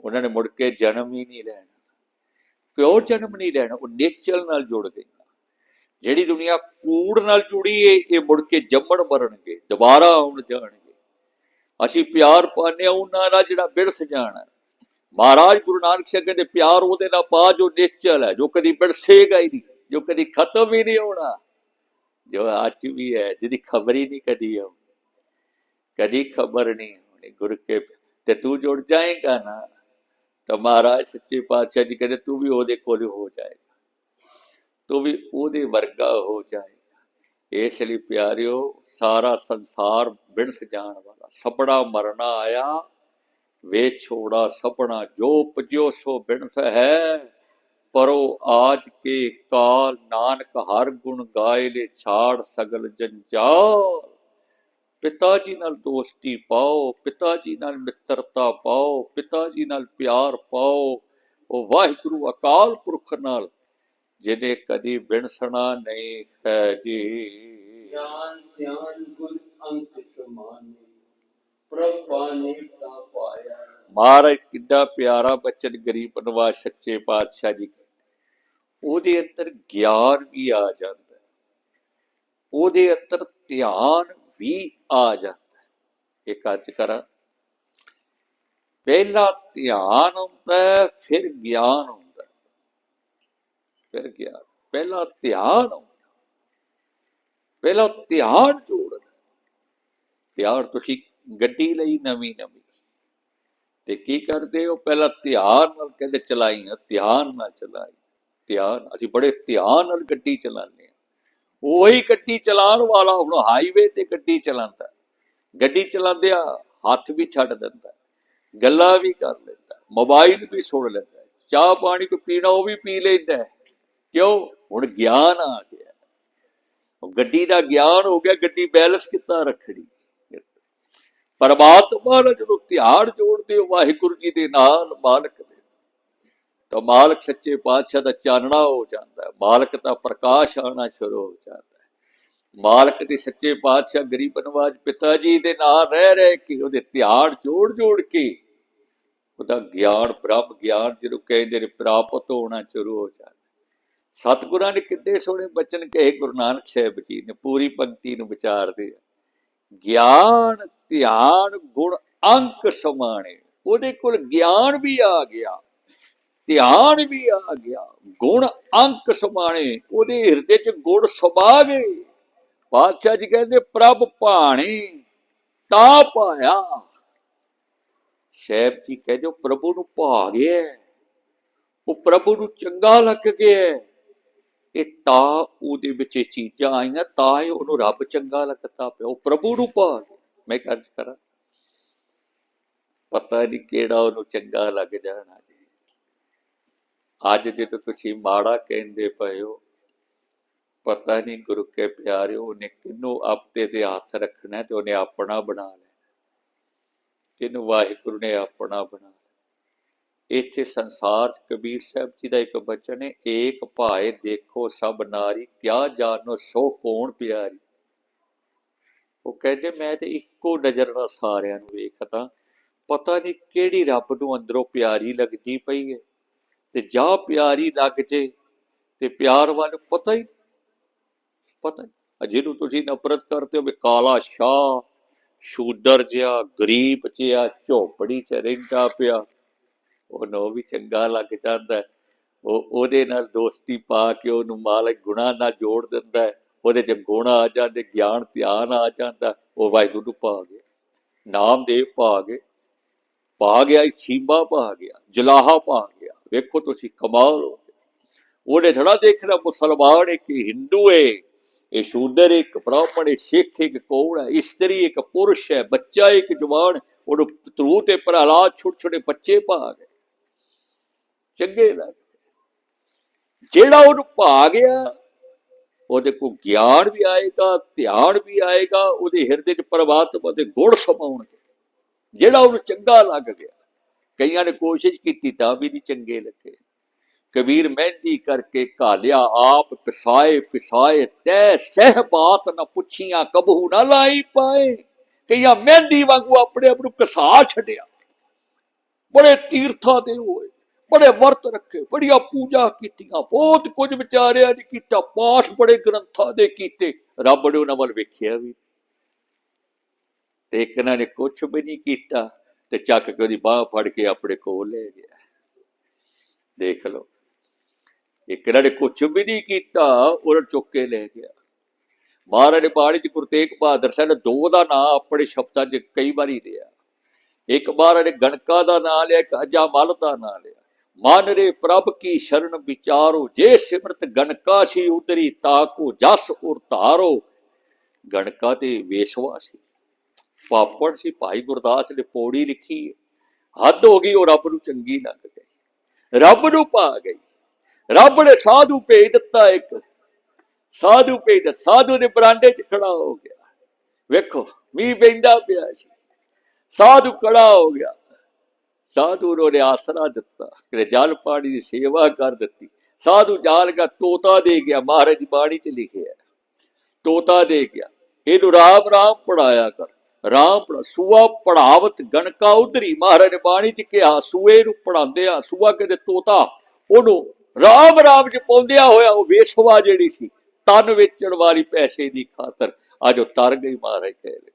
ਉਹਨਾਂ ਨੇ ਮੁੜ ਕੇ ਜਨਮ ਹੀ ਨਹੀਂ ਲੈਣਾ। ਕਿਉਂ ਜਨਮ ਨਹੀਂ ਲੈਣਾ? ਉਹ ਨੇਚਰ ਨਾਲ ਜੁੜ ਗਈਆਂ ਜਿਹੜੀ ਦੁਨੀਆ ਕੂੜ ਨਾਲ ਜੁੜੀ ਏ, ਇਹ ਮੁੜ ਕੇ ਜੰਮਣ ਮਰਨਗੇ, ਦੁਬਾਰਾ ਆਉਣ ਜਾਣਗੇ। ਅਸੀਂ ਪਿਆਰ ਪਾਉਂਦੇ ਹਾਂ, ਉਹਨਾਂ ਨਾਲ ਜਿਹੜਾ ਬਿਰਸ ਜਾਣਾ। ਮਹਾਰਾਜ ਗੁਰੂ ਨਾਨਕ ਸਾਹਿਬ ਕਹਿੰਦੇ, ਪਿਆਰ ਉਹਦੇ ਨਾਲ ਪਾ ਜੋ ਨੇਚਰ ਹੈ, ਜੋ ਕਦੀ ਬਿਰਸੇਗਾ ਹੀ ਨਹੀਂ, ਜੋ ਕਦੀ ਖਤਮ ਹੀ ਨਹੀਂ ਹੋਣਾ। ਜੋ ਅੱਜ ਵੀ ਹੈ, ਜਿਹਦੀ ਖਬਰ ਹੀ ਨਹੀਂ ਕਦੀ ਆਉ ਕਦੀ ਖਬਰ ਨਹੀਂ ਹੋਣੀ ਗੁਰੂ ਕੇ ਤੇ ਤੂੰ ਜੁੜ ਜਾਏਗਾ ਨਾ, ਤਾਂ ਮਹਾਰਾਜ ਸੱਚੇ ਪਾਤਸ਼ਾਹ ਜੀ ਕਹਿੰਦੇ, ਤੂੰ ਵੀ ਉਹਦੇ ਕੋਲ ਹੋ ਜਾਏਗਾ। ਤੂੰ ਵੀ ਉਹਦੇ ਵਰਗਾ ਹੋ ਜਾਏਗਾ। ਇਸ ਲਈ ਪਿਆਰਿਓ, ਸਾਰਾ ਸੰਸਾਰ ਬਿਨਸ ਜਾਣ ਵਾਲਾ ਸਪੜਾ ਮਰਨਾ ਆਇਆ, ਵੇ ਛੋੜਾ ਸਪਣਾ ਜੋ ਪਜਿਓ ਸੋ ਬਿਨਸ ਹੈ। ਪਰੋ ਆਜ ਕੇ ਕਾਲ ਨਾਨਕ ਹਰ ਗੁਣ ਗਾਏ ਲੈ ਛਾੜ ਸਗਲ ਜੰਜਾਲ। ਪਿਤਾ ਜੀ ਨਾਲ ਦੋਸਤੀ ਪਾਓ ਪਿਤਾ ਜੀ ਨਾਲ ਮਿੱਤਰਤਾ ਪਾਓ ਪਿਤਾ ਜੀ ਨਾਲ ਪਿਆਰ ਪਾਓ। ਉਹ ਵਾਹਿਗੁਰੂ ਅਕਾਲ ਪੁਰਖ ਨਾਲ, ਜਿਹਨੇ ਕਦੀ ਬਿਨਸਣਾ ਨਹੀਂ ਹੈ ਜੀ। ਗਿਆਨ ਧਿਆਨ ਗੁਣ ਅੰਕ ਸਮਾਨੇ, ਪ੍ਰਭ ਪਾਣੇ ਤਾਂ ਪਾਇਆ। ਮਹਾਰਾਜ, ਕਿੱਡਾ ਪਿਆਰਾ ਬਚਨ ਗਰੀਬ ਨਵਾਜ ਸੱਚੇ ਪਾਤਸ਼ਾਹ ਜੀ ਉਹਦੇ ਅੰਦਰ ਗਿਆਨ ਵੀ ਆ ਜਾਂਦਾ ਹੈ। ਉਹਦੇ ਅੰਦਰ ਧਿਆਨ ਵੀ ਆ ਜਾਂਦਾ ਹੈ। ਅੱਜ ਕਰਾਂ। ਪਹਿਲਾ ਧਿਆਨ ਹੁੰਦਾ ਫਿਰ ਗਿਆਨ ਹੁੰਦਾ ਫਿਰ ਗਿਆਨ। ਪਹਿਲਾ ਧਿਆਨ ਹੁੰਦਾ ਪਹਿਲਾ ਧਿਆਨ ਜੋੜਨਾ ਧਿਆਨ ਤੁਸੀਂ ਗੱਡੀ ਲਈ ਨਵੀਂ ਨਵੀਂ ਤੇ ਕੀ ਕਰਦੇ ਉਹ ਪਹਿਲਾਂ ਧਿਆਨ ਨਾਲ ਕਹਿੰਦੇ ਚਲਾਈ ਨਾ ਧਿਆਨ ਨਾਲ ਚਲਾਈ। ਧਿਆਨ ਅਸੀਂ ਬੜੇ ਧਿਆਨ ਨਾਲ ਗੱਡੀ ਚਲਾਉਂਦੇ ਹਾਂ। ਉਹੀ ਗੱਡੀ ਚਲਾਉਣ ਵਾਲਾ ਹੁਣ ਹਾਈਵੇ ਤੇ ਗੱਡੀ ਚਲਾਉਂਦਾ। ਗੱਡੀ ਚਲਾਉਂਦਿਆਂ ਹੱਥ ਵੀ ਛੱਡ ਦਿੰਦਾ, ਗੱਲਾਂ ਵੀ ਕਰ ਲੈਂਦਾ, ਮੋਬਾਈਲ ਵੀ ਸੁਣ ਲੈਂਦਾ, ਚਾਹ ਪਾਣੀ ਕੋ ਪੀਣਾ ਉਹ ਵੀ ਪੀ ਲੈਂਦਾ। ਕਿਉਂ? ਹੁਣ ਗਿਆਨ ਆ ਗਿਆ। ਗੱਡੀ ਦਾ ਗਿਆਨ ਹੋ ਗਿਆ, ਗੱਡੀ ਬੈਲੈਂਸ ਕਿੱਦਾਂ ਰੱਖਣੀ? ਪਰਮਾਤਮਾ ਨਾਲ ਜਦੋਂ ਧਿਆਨ ਜੋੜਦੇ ਹੋ ਵਾਹਿਗੁਰੂ ਜੀ ਦੇ ਨਾਲ ਮਾਲਕ ਦੇ ਤਾਂ ਮਾਲਕ ਸੱਚੇ ਪਾਤਸ਼ਾਹ ਦਾ ਚਾਨਣਾ ਹੋ ਜਾਂਦਾ ਹੈ। ਮਾਲਕ ਦਾ ਪ੍ਰਕਾਸ਼ ਆਉਣਾ ਸ਼ੁਰੂ ਹੋ ਜਾਂਦਾ ਹੈ। ਮਾਲਕ ਦੇ ਸੱਚੇ ਪਾਤਸ਼ਾਹ ਗਰੀਬ ਨਵਾਜ ਪਿਤਾ ਜੀ ਦੇ ਨਾਲ ਰਹਿ ਰਹਿ ਕੇ ਉਹਦੇ ਧਿਆਨ ਜੋੜ ਜੋੜ ਕੇ ਉਹਦਾ ਗਿਆਨ, ਬ੍ਰਹਮ ਗਿਆਨ ਜਿਹਨੂੰ ਕਹਿੰਦੇ ਨੇ, ਪ੍ਰਾਪਤ ਹੋਣਾ ਸ਼ੁਰੂ ਹੋ ਜਾਂਦਾ ਸਤਿਗੁਰਾਂ ਨੇ ਕਿੰਨੇ ਸੋਹਣੇ ਬਚਨ ਕਹੇ ਗੁਰੂ ਨਾਨਕ ਸਾਹਿਬ ਜੀ ਨੇ, ਪੂਰੀ ਪੰਕਤੀ ਨੂੰ ਵਿਚਾਰਦੇ ਆ। ਗਿਆਨ, ਧਿਆਨ, ਗੁਣ ਅੰਕ ਸਮਾਣੇ। ਉਹਦੇ ਕੋਲ ਗਿਆਨ ਵੀ ਆ ਗਿਆ, ਧਿਆਨ ਵੀ ਆ ਗਿਆ, ਗੁਣ ਅੰਕ ਸਮਾਣੇ। ਉਹਦੇ ਹਿਰਦੇ 'ਚ ਗੁਣ ਸਮਾ ਗਏ। ਪਾਤਸ਼ਾਹ ਜੀ ਕਹਿੰਦੇ, ਪ੍ਰਭ ਭਾਣੀ, ਤਾਂ ਪਾਇਆ। ਸਾਹਿਬ ਜੀ ਕਹਿੰਦੇ ਪ੍ਰਭੂ ਨੂੰ ਭਾ ਗਿਆ ਉਹ ਪ੍ਰਭੂ ਨੂੰ ਚੰਗਾ ਲੱਗ ਗਿਆ ਇਹ ਤਾਂ ਉਹਦੇ ਵਿੱਚ ਇਹ ਚੀਜ਼ਾਂ ਆਈਆਂ, ਤਾਂ ਹੀ ਉਹਨੂੰ ਰੱਬ ਚੰਗਾ ਲੱਗਦਾ ਪਿਆ, ਉਹ ਪ੍ਰਭੂ ਨੂੰ ਭਾ ਮੈਂ ਕਰਜ ਕਰਾਂ, ਪਤਾ ਨਹੀਂ ਕਿਹੜਾ ਉਹਨੂੰ ਚੰਗਾ ਲੱਗ ਜਾਣਾ ਜੀ। ਅੱਜ ਜਦੋਂ ਤੁਸੀਂ ਮਾੜਾ ਕਹਿੰਦੇ ਪਏ ਹੋ, ਪਤਾ ਨਹੀਂ ਗੁਰੂ ਕੇ ਪਿਆਰਿਓ, ਉਹਨੇ ਕਿਹਨੂੰ ਆਪਤੇ ਤੇ ਹੱਥ ਰੱਖਣਾ ਤੇ ਉਹਨੇ ਆਪਣਾ ਬਣਾ ਲੈਣਾ। ਕਿਨੂੰ ਵਾਹਿਗੁਰੂ ਨੇ ਆਪਣਾ ਬਣਾ ਇੱਥੇ ਸੰਸਾਰ ਚ ਕਬੀਰ ਸਾਹਿਬ ਜੀ ਦਾ ਇੱਕ ਬਚਨ ਹੈ, ਏਕ ਭਾਏ ਦੇਖੋ ਸਭ ਨਾਰੀ, ਕਿਆ ਜਾਣੋ ਸੋ ਕੌਣ ਪਿਆਰੀ। ਉਹ ਕਹਿੰਦੇ, ਮੈਂ ਤੇ ਇੱਕੋ ਨਜ਼ਰ ਨਾਲ ਸਾਰਿਆਂ ਨੂੰ ਵੇਖਦਾ, ਪਤਾ ਨਹੀਂ ਕਿਹੜੀ ਰੱਬ ਨੂੰ ਅੰਦਰੋਂ ਪਿਆਰੀ ਲੱਗਦੀ ਪਈ ਹੈ। ਤੇ ਜਾ ਪਿਆਰੀ ਲੱਗ ਜੇ, ਤੇ ਪਿਆਰ ਵੱਲ ਪਤਾ ਹੀ ਪਤਾ ਹੀ ਜਿਹਨੂੰ ਤੁਸੀਂ ਨਫ਼ਰਤ ਕਰਦੇ ਹੋ ਵੀ ਕਾਲਾ ਸ਼ਾਹ, ਸ਼ੂਦਰ ਜਿਹਾ, ਗਰੀਬ ਜਿਹਾ, ਝੋਪੜੀ ਚ ਰਹਿੰਦਾ ਪਿਆ। ਉਹਨੂੰ ਉਹ ਵੀ ਚੰਗਾ ਲੱਗ ਜਾਂਦਾ ਉਹ, ਉਹਦੇ ਨਾਲ ਦੋਸਤੀ ਪਾ ਕੇ ਉਹਨੂੰ ਮਾਲਕ ਗੁਣਾ ਨਾਲ ਜੋੜ ਦਿੰਦਾ ਹੈ। ਉਹਦੇ ਚ ਗੁਣ ਆ ਜਾਂਦੇ, ਗਿਆਨ, ਧਿਆਨ ਆ ਜਾਂਦਾ। ਉਹ ਵਾਹਿਗੁਰੂ ਪਾ ਗਿਆ ਨਾਮਦੇਵ ਪਾ ਗਏ। ਪਾ ਗਿਆ, ਇਹ ਛੀਂਬਾ ਪਾ ਗਿਆ, ਜਲਾਹਾ ਪਾ ਗਿਆ। ਵੇਖੋ ਤੁਸੀਂ, ਕਮਾਲ ਹੋ ਗਿਆ ਉਹਨੇ ਥੜਾ ਦੇਖਣਾ, ਮੁਸਲਮਾਨ ਇੱਕ ਹਿੰਦੂ ਏ। ਇਹ ਸ਼ੂਦਰ ਇੱਕ ਬ੍ਰਾਹਮਣ ਹੈ ਸਿੱਖ ਇੱਕ ਕੌਣ ਹੈ? ਇਸਤਰੀ ਇੱਕ ਪੁਰਸ਼ ਹੈ, ਬੱਚਾ ਇੱਕ ਜਵਾਨ। ਉਹਨੂੰ ਤਰੂ ਤੇ ਪ੍ਰਹਲਾਦ ਛੋਟੇ ਛੋਟੇ ਬੱਚੇ ਪਾ ਗਏ। ਚੰਗੇ ਲੱਗ ਜਿਹੜਾ ਉਹਨੂੰ ਪਾ ਗਿਆ ਉਹਦੇ ਕੋ ਗਿਆਨ ਵੀ ਆਏਗਾ, ਧਿਆਨ ਵੀ ਆਏਗਾ, ਉਹਦੇ ਹਿਰਦੇ 'ਚ ਪਰਮਾਤਮਾ ਦੇ ਗੁਣ ਸਮਾਉਣਗੇ। ਜਿਹੜਾ ਉਹਨੂੰ ਚੰਗਾ ਲੱਗ ਗਿਆ, ਕਈਆਂ ਨੇ ਕੋਸ਼ਿਸ਼ ਕੀਤੀ ਤਾਂ ਵੀ ਨਹੀਂ ਚੰਗੇ ਲੱਗੇ। ਕਬੀਰ ਮਹਿੰਦੀ ਕਰਕੇ ਘਾਲਿਆ ਆਪ, ਪਿਸਾਏ ਪਿਸਾਏ, ਤੈ ਸਹਿ ਬਾਤ ਨਾ ਪੁੱਛੀਆਂ, ਕਬਹੂ ਨਾ ਲਾਈ ਪਾਏ। ਕਈਆਂ ਮਹਿੰਦੀ ਵਾਂਗੂ ਆਪਣੇ ਆਪ ਨੂੰ ਕਸਾ ਛੱਡਿਆ। ਬੜੇ ਤੀਰਥਾਂ ਤੇ ਹੋਏ। ਬੜੇ ਵਰਤ ਰੱਖੇ, ਬੜੀਆਂ ਪੂਜਾ ਕੀਤੀਆਂ, ਬਹੁਤ ਕੁਝ ਵਿਚਾਰਿਆ ਨੇ ਕੀਤਾ, ਪਾਠ ਬੜੇ ਗ੍ਰੰਥਾਂ ਦੇ ਕੀਤੇ, ਰੱਬ ਨੇ ਉਹਨਾਂ ਵੱਲ ਵੇਖਿਆ ਵੀ। ਤੇ ਇੱਕ ਇਹਨਾਂ ਨੇ ਕੁਝ ਵੀ ਨਹੀਂ ਕੀਤਾ, ਤੇ ਚੱਕ ਕੇ ਉਹਦੀ ਬਾਹ ਫੜ ਕੇ ਆਪਣੇ ਕੋਲ ਲੈ ਗਿਆ। ਦੇਖ ਲਓ, ਇੱਕ ਇਹਨਾਂ ਨੇ ਕੁਝ ਵੀ ਨਹੀਂ ਕੀਤਾ, ਉਹਨਾਂ ਨੂੰ ਚੁੱਕ ਕੇ ਲੈ ਗਿਆ। ਮਹਾਰਾਜ ਨੇ ਬਾਣੀ ਚ ਗੁਰੂ ਤੇਗ ਬਹਾਦਰ ਸਾਹਿਬ ਨੇ ਦੋ ਦਾ ਨਾਂ ਆਪਣੇ ਸ਼ਬਦਾਂ 'ਚ ਕਈ ਵਾਰੀ ਲਿਆ। ਇੱਕ ਮਹਾਰਾਜ ਨੇ ਗਣਕਾ ਦਾ ਨਾਂ ਲਿਆ, ਇੱਕ ਅਜਾਮਲ ਦਾ ਨਾਂ ਲਿਆ। ਮਨ ਰੇ ਪ੍ਰਭ ਕੀ ਸ਼ਰਨ ਵਿਚਾਰੋ, ਜੇ ਸਿਮਰਤ ਗਣਕਾ ਸੀ ਉਤਰੀ ਤਾਕੋ, ਜਸ ਉਰ ਧਾਰੋ। ਗਣਕਾ ਤੇ ਵੇਸ਼ਵਾ ਸੀ। ਪਾਪੜ ਸੀ, ਭਾਈ ਗੁਰਦਾਸ ਨੇ ਪੌੜੀ ਲਿਖੀ ਹੱਦ ਹੋ ਗਈ, ਉਹ ਰੱਬ ਨੂੰ ਚੰਗੀ ਲੱਗ ਗਈ। ਰੱਬ ਨੂੰ ਪਾ ਗਈ। ਰੱਬ ਨੇ ਸਾਧੂ ਭੇਜ ਦਿੱਤਾ ਇੱਕ। ਸਾਧੂ ਭੇਜ ਦਿੱਤਾ। ਸਾਧੂ ਦੇ ਬਰਾਂਡੇ 'ਚ ਖੜਾ ਹੋ ਗਿਆ। ਵੇਖੋ, ਮੀਂਹ ਪੈਂਦਾ ਪਿਆ ਸੀ। ਸਾਧੂ ਖੜਾ ਹੋ ਗਿਆ। ਸਾਧੂ ਨੂੰ ਉਹਨੇ ਆਸਰਾ ਦਿੱਤਾ ਕਿ ਜਲ ਪਾਣੀ ਦੀ ਸੇਵਾ ਕਰ ਦਿੱਤੀ। ਸਾਧੂ ਜਾਲ ਗਿਆ ਤੋਤਾ ਦੇ ਗਿਆ, ਮਹਾਰਾਜ ਦੀ ਬਾਣੀ ਚ ਲਿਖਿਆ ਤੋਤਾ ਦੇ ਗਿਆ, ਇਹਨੂੰ ਰਾਮ ਰਾਮ ਪੜਾਇਆ ਕਰ। ਰਾਮ ਸੂਆ ਪੜਾਵਤ ਗਣਕਾ ਉਧਰੀ। ਮਹਾਰਾਜ ਨੇ ਬਾਣੀ ਚ ਕਿਹਾ, ਸੂਏ ਨੂੰ ਪੜਾਉਂਦੇ ਆ, ਸੂਆ ਕਹਿੰਦੇ ਤੋਤਾ, ਉਹਨੂੰ ਰਾਮ ਰਾਮ ਚ ਪਾਉਂਦਿਆ ਹੋਇਆ ਉਹ ਵੇਸ਼ਵਾ ਜਿਹੜੀ ਸੀ, ਤਨ ਵੇਚਣ ਵਾਲੀ ਪੈਸੇ ਦੀ ਖਾਤਰ ਅੱਜ ਉਹ ਤਰ ਗਈ, ਮਹਾਰਾਜ ਕਹਿੰਦੇ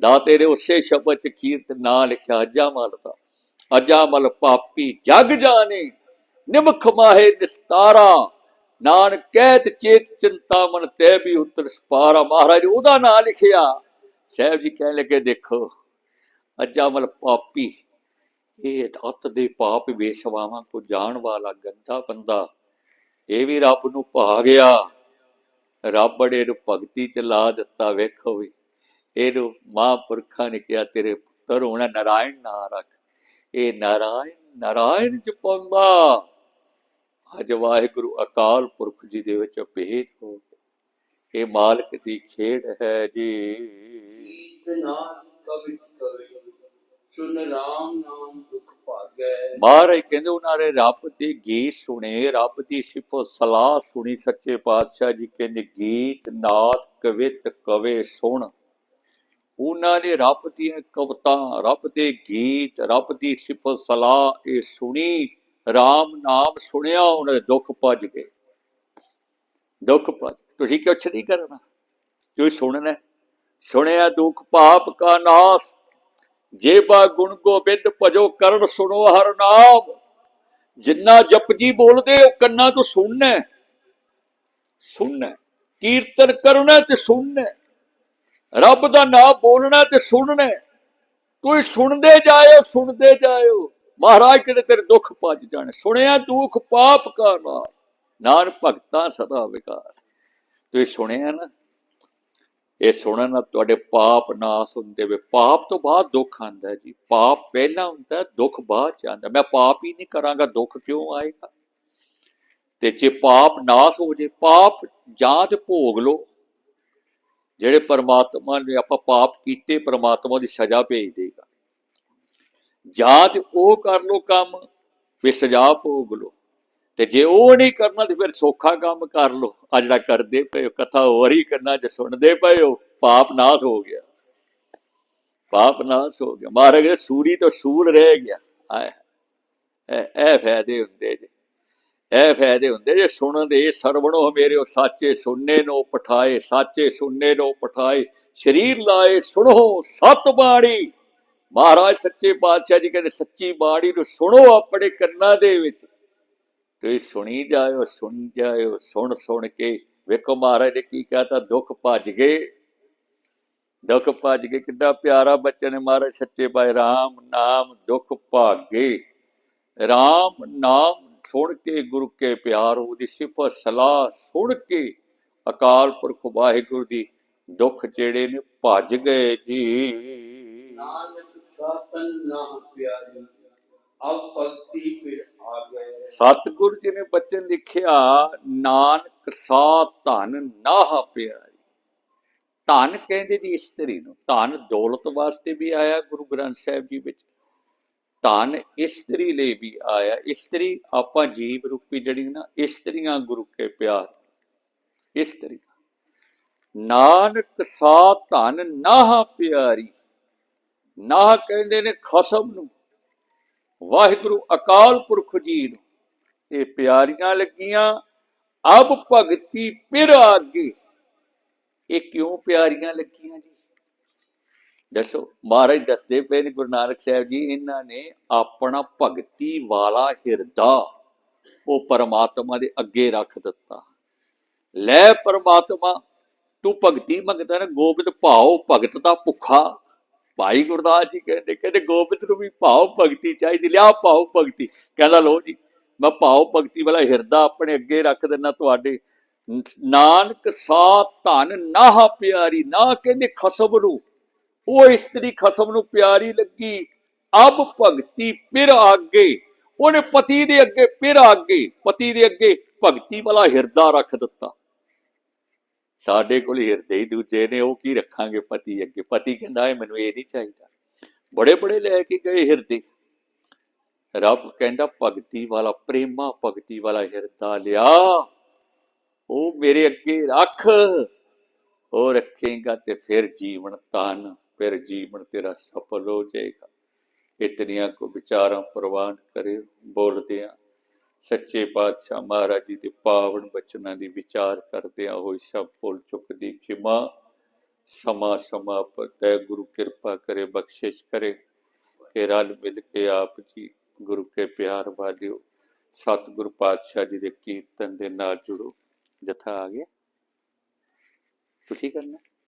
ਦਾ ਤੇਰੇ ਉਸੇ ਸ਼ਬਦ ਚ ਕੀਰਤ ਨਾ ਲਿਖਿਆ ਅਜਾਮਲ ਦਾ। ਅਜਾ ਮਲ ਪਾਪੀ, ਜਗ ਜਾਣੇ, ਨਿਮਖ ਮਾਹੇ ਨਿਸਤਾਰਾ। ਨਾਨਕ ਕਹਿਤ ਚੇਤ ਚਿੰਤਾ ਮਨ ਤੈ ਵੀ ਉਤਰ ਸਪਾਰਾ। ਮਹਾਰਾਜ ਉਹਦਾ ਨਾਂ ਲਿਖਿਆ। ਸਾਹਿਬ ਜੀ ਕਹਿਣ ਲੱਗੇ, ਦੇਖੋ ਅਜਾਮਲ ਪਾਪੀ, ਇਹ ਅੱਤ ਦੇ ਪਾਪ ਵੇਸ਼ਵਾਵਾਂ ਕੋ ਜਾਣ ਵਾਲਾ ਗੰਦਾ ਬੰਦਾ। ਇਹ ਵੀ ਰੱਬ ਨੂੰ ਭਾ ਗਿਆ। ਰੱਬ ਬੜੇ ਨੂੰ ਭਗਤੀ ਚ ਲਾ ਦਿੱਤਾ, ਵੇਖੋ ਵੀ। ਇਹਨੂੰ ਮਹਾਂਪੁਰਖਾਂ ਨੇ ਕਿਹਾ ਤੇਰੇ ਪੁੱਤਰ ਹੋਣਾ ਨਾਰਾਇਣ ਨਾ ਰੱਖ ਇਹ ਨਾਰਾਇਣ ਨਾਰਾਇਣ ਜਪਉਂਦਾ ਅੱਜ ਵਾਹਿਗੁਰੂ ਅਕਾਲ ਪੁਰਖ ਜੀ ਦੇ ਵਿੱਚ ਭੇਦ ਹੋ ਇਹ ਮਾਲਕ ਦੀ ਖੇਡ ਹੈ ਜੀ। ਗੀਤ ਨਾਦ ਕਵਿਤ ਕਵੇ ਸੁਨ ਰਾਮ ਨਾਮ ਦੁਖ ਭਾਗੈ। ਮਹਾਰਾਜ ਕਹਿੰਦੇ ਉਹਨਾਂ ਨੇ ਰੱਬ ਦੇ ਗੀਤ ਸੁਣੇ ਰੱਬ ਦੀ ਸਿਫਤ ਸਲਾਹ ਸੁਣੀ। ਸੱਚੇ ਪਾਤਸ਼ਾਹ ਜੀ ਕਹਿੰਦੇ ਗੀਤ ਨਾਦ ਕਵਿਤ ਕਵੇ ਸੁਣ। ਉਹਨਾਂ ਨੇ ਰੱਬ ਦੀਆਂ ਕਵਤਾਂ, ਰੱਬ ਦੇ ਗੀਤ, ਰੱਬ ਦੀ ਸਿਫਤ ਸਲਾਹ ਇਹ ਸੁਣੀ RAM ਨਾਮ ਸੁਣਿਆ, ਉਹਨਾਂ ਦੇ ਦੁੱਖ ਭੱਜ ਗਏ। ਦੁੱਖ ਭੱਜ ਤੁਸੀਂ ਕੁਛ ਨਹੀਂ ਕਰਨਾ। ਤੁਸੀਂ ਸੁਣਨਾ ਸੁਣਿਆ ਦੁੱਖ ਪਾਪ ਕਾ ਨਾਸ। ਜੇਬਾ ਗੁਣ ਗੋਬਿੰਦ ਭਜੋ ਕਰਨ ਸੁਣੋ ਹਰ ਨਾਮ। ਜਿੰਨਾ ਜਪਜੀ ਬੋਲਦੇ, ਉਹ ਕੰਨਾਂ ਤੋਂ ਸੁਣਨਾ ਸੁਣਨਾ ਕੀਰਤਨ ਕਰਨਾ ਤੇ ਸੁਣਨਾ ਰੱਬ ਦਾ ਨਾਮ ਬੋਲਣਾ ਤੇ ਸੁਣਨਾ ਤੁਸੀਂ ਸੁਣਦੇ ਜਾਇਓ ਸੁਣਦੇ ਜਾਇਓ। ਮਹਾਰਾਜ, ਕਿਤੇ ਤੇਰੇ ਦੁੱਖ ਭੱਜ ਜਾਣੇ। ਸੁਣਿਆ ਦੁੱਖ ਪਾਪ ਕਾ ਨਾਸ। ਨਾਨ ਭਗਤਾ ਸਦਾ ਵਿਕਾਸ। ਤੁਸੀਂ ਸੁਣਿਆ ਨਾ? ਇਹ ਸੁਣਨ ਨਾਲ ਤੁਹਾਡੇ ਪਾਪ ਨਾਸ ਹੁੰਦੇ ਵੇ। ਪਾਪ ਤੋਂ ਬਾਅਦ ਦੁੱਖ ਆਂਦਾ ਜੀ। ਪਾਪ ਪਹਿਲਾਂ ਹੁੰਦਾ, ਦੁੱਖ ਬਾਅਦ ਚ ਆਂਦਾ ਮੈਂ ਪਾਪ ਹੀ ਨਹੀਂ ਕਰਾਂਗਾ, ਦੁੱਖ ਕਿਉਂ ਆਏਗਾ? ਤੇ ਜੇ ਪਾਪ ਨਾਸ ਹੋ ਜੇ, ਪਾਪ ਜਾਂਚ ਭੋਗ ਲੋ ਜਿਹੜੇ ਪਰਮਾਤਮਾ ਨੇ ਆਪਾਂ ਪਾਪ ਕੀਤੇ, ਪਰਮਾਤਮਾ ਦੀ ਸਜ਼ਾ ਭੇਜ ਦੇਗਾ। ਜਾਂ ਤੇ ਉਹ ਕਰ ਲੋ ਕੰਮ ਵੀ ਸਜ਼ਾ ਭੋਗ ਲੋ ਤੇ ਜੇ ਉਹ ਨਹੀਂ ਕਰਨਾ, ਤੇ ਫਿਰ ਸੌਖਾ ਕੰਮ ਕਰ ਲੋ ਆ ਜਿਹੜਾ ਕਰਦੇ ਪਏ ਕਥਾ ਹੋਰ ਹੀ ਕਰਨਾ, ਜੇ ਸੁਣਦੇ ਪਏ ਹੋ, ਪਾਪ ਨਾਸ ਹੋ ਗਿਆ। ਪਾਪ ਨਾਸ ਹੋ ਗਿਆ। ਮਹਾਰਾਜ ਕਹਿੰਦੇ, ਸੂਰੀ ਤੋਂ ਸੂਰ ਰਹਿ ਗਿਆ। ਆਏ ਇਹ ਫਾਇਦੇ ਹੁੰਦੇ ਜੇ। ਇਹ ਫਾਇਦੇ ਹੁੰਦੇ ਜੇ ਸੁਣਨ ਦੇ ਸਰਵਣੋ ਮੇਰਿਓ ਸਾਚੇ ਸੁਣਨੇ ਨੋ ਪਠਾਏ, ਸਾਚੇ ਸੁਣਨੇ ਨੋ ਪਠਾਏ। ਸ਼ਰੀਰ ਲਾਏ ਸੁਣੋ ਸਤ ਬਾਣੀ। ਮਹਾਰਾਜ ਸੱਚੇ ਪਾਤਸ਼ਾਹ ਜੀ ਕਹਿੰਦੇ, ਸੱਚੀ ਬਾਣੀ ਨੂੰ ਸੁਣੋ ਆਪਣੇ ਕੰਨਾਂ ਦੇ ਵਿੱਚ। ਤੁਸੀਂ ਸੁਣੀ ਜਾਇਓ ਸੁਣੀ ਜਾਇਓ, ਸੁਣ ਸੁਣ ਕੇ। ਵੇਖੋ ਮਹਾਰਾਜ ਨੇ ਕੀ ਕਹਤਾ ਦੁੱਖ ਭੱਜ ਗਏ। ਦੁੱਖ ਭੱਜ ਗਏ ਕਿੰਨਾ ਪਿਆਰਾ ਬੱਚੇ ਨੇ ਮਹਾਰਾਜ ਸੱਚੇ ਭਾਈ ਰਾਮ ਨਾਮ ਦੁੱਖ ਭਾਗੇ। ਰਾਮ ਨਾਮ ਸੁਣ ਕੇ ਗੁਰੂ ਕੇ ਪਿਆਰ ਉਹਦੀ ਸਿਫਤ ਸਲਾਹ ਸੁਣ ਕੇ ਅਕਾਲ ਪੁਰਖ ਵਾਹਿਗੁਰੂ ਦੀ ਦੁੱਖ ਜਿਹੜੇ ਨੇ ਭੱਜ ਗਏ ਜੀ। ਨਾਨਕ ਸਾਤਨ ਨਾ ਪਿਆਰੀ ਅਬ ਭਗਤੀ ਫਿਰ ਆ ਗਏ। ਸਤਿਗੁਰੂ ਜੀ ਨੇ ਬਚਨ ਲਿਖਿਆ ਨਾਨਕ ਸਾ ਧਨ ਨਾਹ ਪਿਆਰੀ। ਧਨ ਕਹਿੰਦੇ ਜੀ ਇਸਤਰੀ ਨੂੰ ਧਨ ਦੌਲਤ ਵਾਸਤੇ ਵੀ ਆਇਆ ਗੁਰੂ ਗ੍ਰੰਥ ਸਾਹਿਬ ਜੀ ਵਿੱਚ। ਧਨ ਇਸਤਰੀ ਲਈ ਵੀ ਆਇਆ। ਇਸਤਰੀ ਆਪਾਂ ਜੀਵ ਰੂਪੀ ਜਿਹੜੀ ਨਾ, ਇਸਤਰੀਆਂ ਗੁਰੂ ਕੇ ਪਿਆਰ। ਇਸਤਰੀ। ਨਾਨਕ ਸਾ ਧਨ ਨਾਹ ਪਿਆਰੀ। ਨਾਹ ਕਹਿੰਦੇ ਨੇ ਖਸਮ ਨੂੰ। ਵਾਹਿਗੁਰੂ ਅਕਾਲ ਪੁਰਖ ਜੀ ਨੂੰ। ਇਹ ਪਿਆਰੀਆਂ ਲੱਗੀਆਂ, ਅਬ ਭਗਤੀ ਪਿਰ ਆਗੇ। ਇਹ ਕਿਉਂ ਪਿਆਰੀਆਂ ਲੱਗੀਆਂ ਜੀ? ਦੱਸੋ, ਮਹਾਰਾਜ ਦੱਸਦੇ ਪਏ ਨੇ ਗੁਰੂ ਨਾਨਕ ਸਾਹਿਬ ਜੀ, ਇਹਨਾਂ ਨੇ ਆਪਣਾ ਭਗਤੀ ਵਾਲਾ ਹਿਰਦਾ ਉਹ ਪਰਮਾਤਮਾ ਦੇ ਅੱਗੇ ਰੱਖ ਦਿੱਤਾ। ਲੈ ਪਰਮਾਤਮਾ, ਤੂੰ ਭਗਤੀ ਮੰਗਦਾ ਨਾ, ਗੋਬਿੰਦ ਭਾਉ ਭਗਤ ਦਾ ਭੁੱਖਾ। ਭਾਈ ਗੁਰਦਾਸ ਜੀ ਕਹਿੰਦੇ ਕਹਿੰਦੇ ਗੋਬਿੰਦ ਨੂੰ ਵੀ ਭਾਉ ਭਗਤੀ ਚਾਹੀਦੀ, ਲਿਆ ਭਾਉ ਭਗਤੀ। ਕਹਿੰਦਾ ਲੋ ਜੀ, ਮੈਂ ਭਾਉ ਭਗਤੀ ਵਾਲਾ ਹਿਰਦਾ ਆਪਣੇ ਅੱਗੇ ਰੱਖ ਦਿੰਦਾ ਤੁਹਾਡੇ। ਨਾਨਕ ਸਾ ਧਨ ਨਾਹ ਪਿਆਰੀ ਨਾ ਕਹਿੰਦੇ ਖਸਮ ਨੂੰ ਉਹ ਇਸਤਰੀ ਖਸਮ ਨੂੰ ਪਿਆਰੀ ਲੱਗੀ। ਅਬ ਭਗਤੀ ਪਿਰ ਆਗੇ। ਉਹਨੇ ਪਤੀ ਦੇ ਅੱਗੇ ਪਿਰ ਆਗੇ। ਪਤੀ ਦੇ ਅੱਗੇ ਭਗਤੀ ਵਾਲਾ ਹਿਰਦਾ ਰੱਖ ਦਿੱਤਾ। ਸਾਡੇ ਕੋਲ ਹਿਰਦੇ ਹੀ ਦੂਜੇ ਨੇ, ਉਹ ਕੀ ਰੱਖਾਂਗੇ ਪਤੀ ਅੱਗੇ? ਪਤੀ ਕਹਿੰਦਾ ਹੈ ਮੈਨੂੰ ਇਹ ਨਹੀਂ ਚਾਹੀਦਾ। ਬੜੇ ਬੜੇ ਲੈ ਕੇ ਗਏ ਹਿਰਦੇ। ਰੱਬ ਕਹਿੰਦਾ, ਭਗਤੀ ਵਾਲਾ, ਪ੍ਰੇਮਾ ਭਗਤੀ ਵਾਲਾ ਹਿਰਦਾ ਲਿਆ। ਉਹ ਮੇਰੇ ਅੱਗੇ ਰੱਖ। ਉਹ ਰੱਖੇਗਾ ਤੇ ਫਿਰ ਜੀਵਨ ਤਨ ਫਿਰ ਜੀਵਨ ਤੇਰਾ ਸਫਲ ਹੋ ਜਾਏਗਾ। ਇਤਨੀਆਂ ਕੋ ਵਿਚਾਰਾਂ ਪ੍ਰਵਾਨ ਕਰੇ ਬੋਲਦੇ ਆ ਸੱਚੇ ਪਾਤਸ਼ਾਹ ਮਹਾਰਾਜ ਜੀ ਦੇ ਪਾਵਨ ਬਚਨਾਂ ਦੀ ਵਿਚਾਰ ਕਰਦਿਆਂ ਹੋਏ ਸਭ ਭੁੱਲ ਚੁੱਕ ਦੀ ਖਿਮਾ ਸਮਾ ਸਮਾ ਪਰ ਤੈ ਗੁਰੂ ਕਿਰਪਾ ਕਰੇ, ਬਖਸ਼ਿਸ਼ ਕਰੇ ਕਿ ਰਲ ਮਿਲ ਕੇ ਆਪ ਜੀ ਗੁਰੂ ਕੇ ਪਿਆਰ ਵਾਲਿਓ, ਸਤਿਗੁਰੂ ਪਾਤਸ਼ਾਹ ਜੀ ਦੇ ਕੀਰਤਨ ਦੇ ਨਾਲ ਜੁੜੋ। ਜਥਾ ਆ ਗਿਆ। ਤੁਸੀਂ ਕਰਨਾ?